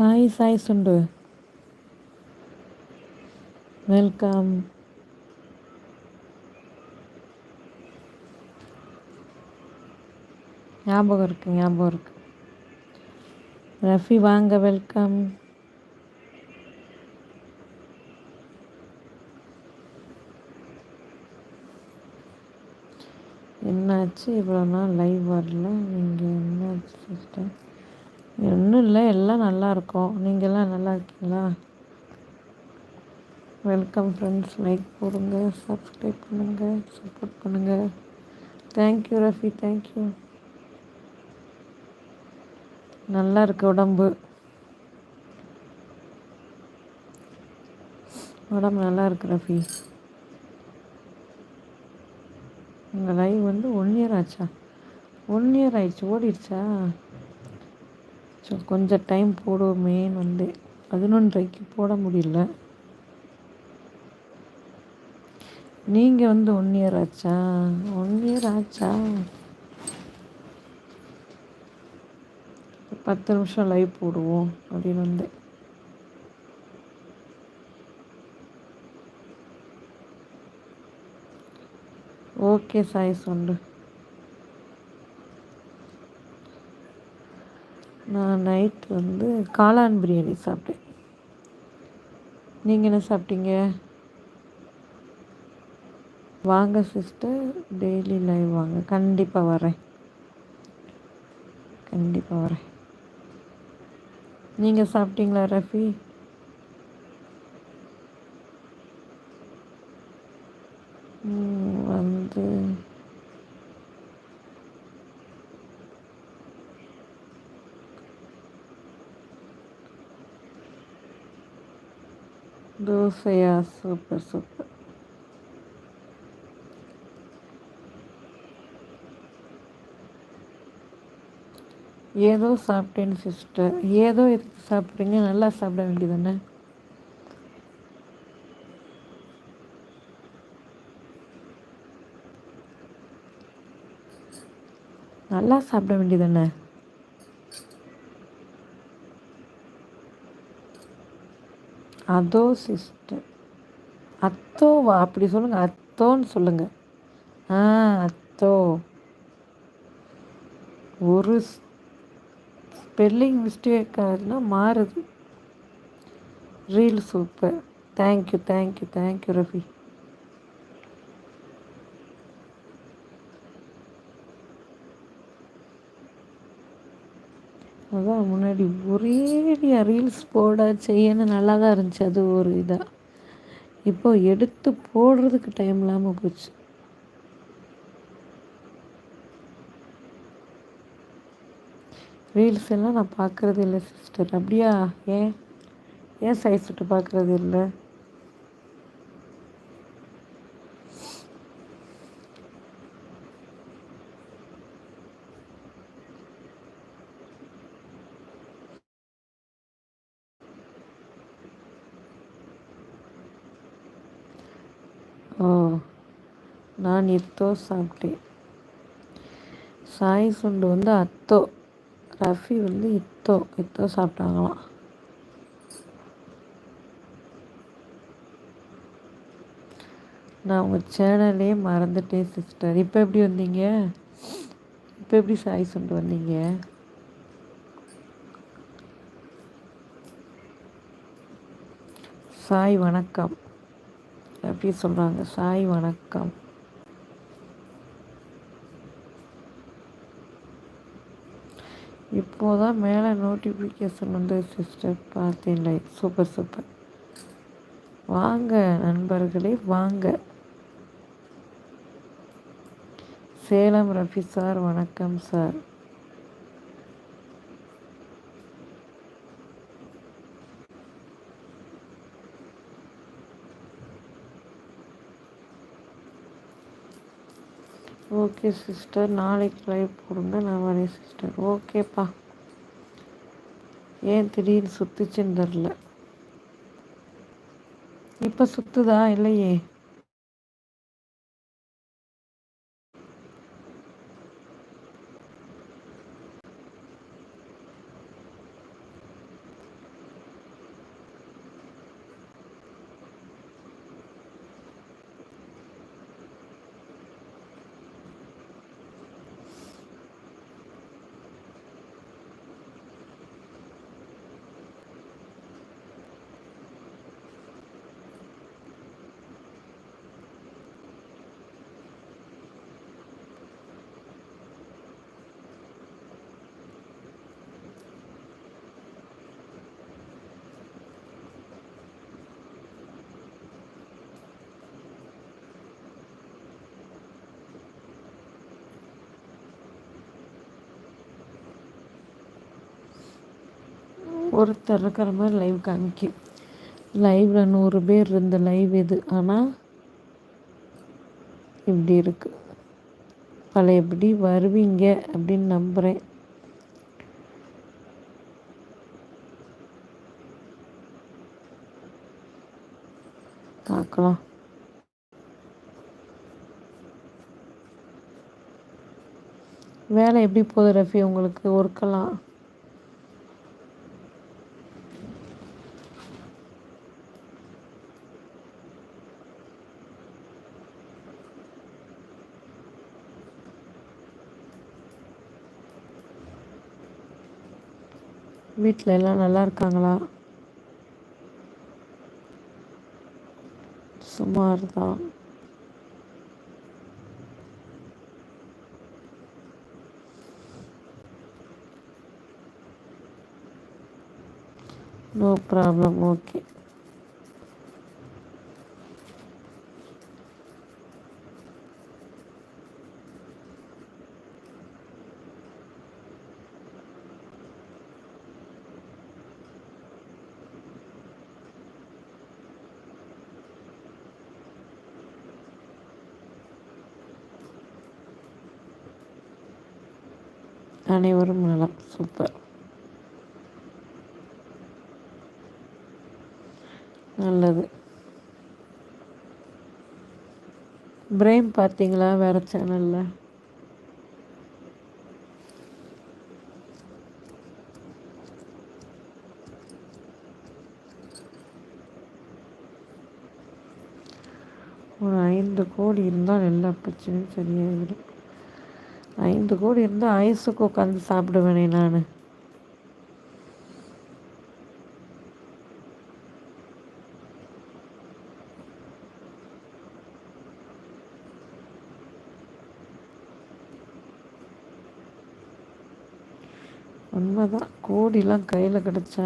Hi Sai சுண்டு. Welcome ஞாபகம் இருக்கு ஞாபகம் இருக்கு. ரஃபி வாங்க வெல்கம் என்னாச்சு? இவ்வளோ நாள் லைவ் வரல. நீங்கள் என்னாச்சு சிஸ்டர் ஒன்றும் இல்லை எல்லாம் நல்லா இருக்கோம். நீங்கள்லாம் நல்லா இருக்கீங்களா? வெல்கம் ஃப்ரெண்ட்ஸ் லைக் போடுங்க சப்ஸ்கிரைப் பண்ணுங்கள் சப்போர்ட் பண்ணுங்கள் thank you Rafi thank you நல்லா இருக்கு உடம்பு. உடம்பு நல்லா இருக்கு ரஃபி உங்கள் லைவ் வந்து ஒன் இயர் ஆச்சா? ஒன் இயர் ஆயிடுச்சு ஓடிடுச்சா? ஸோ கொஞ்சம் டைம் போடுவோமேன்னு வந்து பதினொன்றைக்கு போட முடியல. நீங்கள் வந்து ஒன் இயர் ஆச்சா? ஒன் இயர் ஆச்சா? பத்து நிமிஷம் லைவ் போடுவோம் அப்படின்னு வந்தேன் ஓகே சாய் சொல்லு. நான் நைட் வந்து காளான் பிரியாணி சாப்பிட்டேன். நீங்கள் என்ன சாப்பிட்டீங்க? வாங்க சிஸ்டர் டெய்லி லைவ் வாங்க. கண்டிப்பாக வரேன். கண்டிப்பாக வரேன். நீங்கள் சாப்பிட்டீங்களா ரஃபி? வந்து தோசையா சூப்பர் சூப்பர் ஏதோ சாப்பிட்டேன் சிஸ்டர் ஏதோ எதுக்கு சாப்பிட்றீங்க நல்லா சாப்பிட வேண்டியதானே நல்லா சாப்பிட வேண்டியதானே அதோ சிஸ்டர் அத்தோவா அப்படி சொல்லுங்கள் அத்தோன்னு சொல்லுங்கள் ஆ அத்தோ. ஒரு ஸ்பெல்லிங் மிஸ்டேக் ஆகுதுன்னா மாறுது. Reel super. Thank you thank you thank you Rafi. அதான் முன்னாடி ஒரேடியாக ரீல்ஸ் போட செய்யன்னு நல்லா தான் இருந்துச்சு. அது ஒரு இதாக இப்போ எடுத்து போடுறதுக்கு டைம் இல்லாமல் போச்சு. ரீல்ஸ் எல்லாம் நான் பார்க்குறது இல்லை சிஸ்டர் அப்படியா? ஏன்? ஏன் சைஸ் விட்டு பார்க்குறது இல்லை? ஓ நான் எத்தோ சாப்பிட்டேன். சாய் சுண்டு வந்து அத்தோ ரஃபி வந்து இத்தோ இத்தோ சாப்பிட்டாங்களாம். நான் உங்கள் சேனலே மறந்துட்டேன் சிஸ்டர். இப்போ எப்படி வந்தீங்க? இப்போ எப்படி சாய் சுண்டு வந்தீங்க? சாய் வணக்கம். எப்படி சொல்கிறாங்க சாய் வணக்கம். இப்போதான் மேலே நோட்டிஃபிகேஷன் வந்து சிஸ்டர் பார்த்தேன். லைக் சூப்பர் சூப்பர் வாங்க நண்பர்களே வாங்க. சேலம் ரஃபி சார் வணக்கம் சார். ஓகே சிஸ்டர் நாளைக்கு லைவ் போடுங்க. நான் வரேன் சிஸ்டர் ஓகேப்பா. ஏன் திடீர்னு சுற்றுச்சுன்னு தெரில இப்போ சுற்றுதா இல்லையே? ஒருத்தர் இருக்கிற மாதிரி லைவ் காமிக்கும் லைவில் நூறு பேர் இருந்த லைவ் இது. ஆனால் இப்படி இருக்குது பழையபடி வருவீங்க அப்படின்னு நம்புகிறேன் பார்க்கலாம். வேலை எப்படி போகுது ரஃபி உங்களுக்கு? ஒர்க்கெல்லாம் வீட்டில் எல்லாம் நல்லா இருக்காங்களா சுமார் தான் நோ ப்ராப்ளம் ஓகே அனைவரும் நலம். சூப்பர். நல்லது. பிரேம் பார்த்தீங்களா? வேறு சேனலில் ஒரு ஐந்து கோடி இருந்தால் எல்லா பிரச்சனையும் சரியாகிடும் ஐந்து கோடி இருந்தால் ஐஸுக்கு உட்காந்து சாப்பிடுவேனே நான். உண்மைதான் கோடிலாம் கையில் கிடச்சா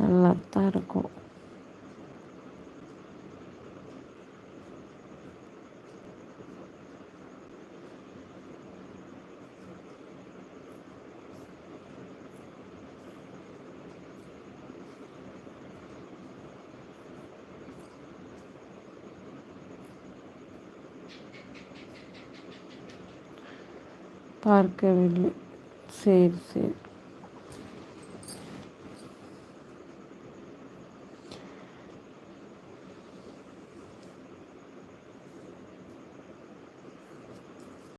நல்லா தான் இருக்கும். பார்க்கவில்லை. சரி சரி.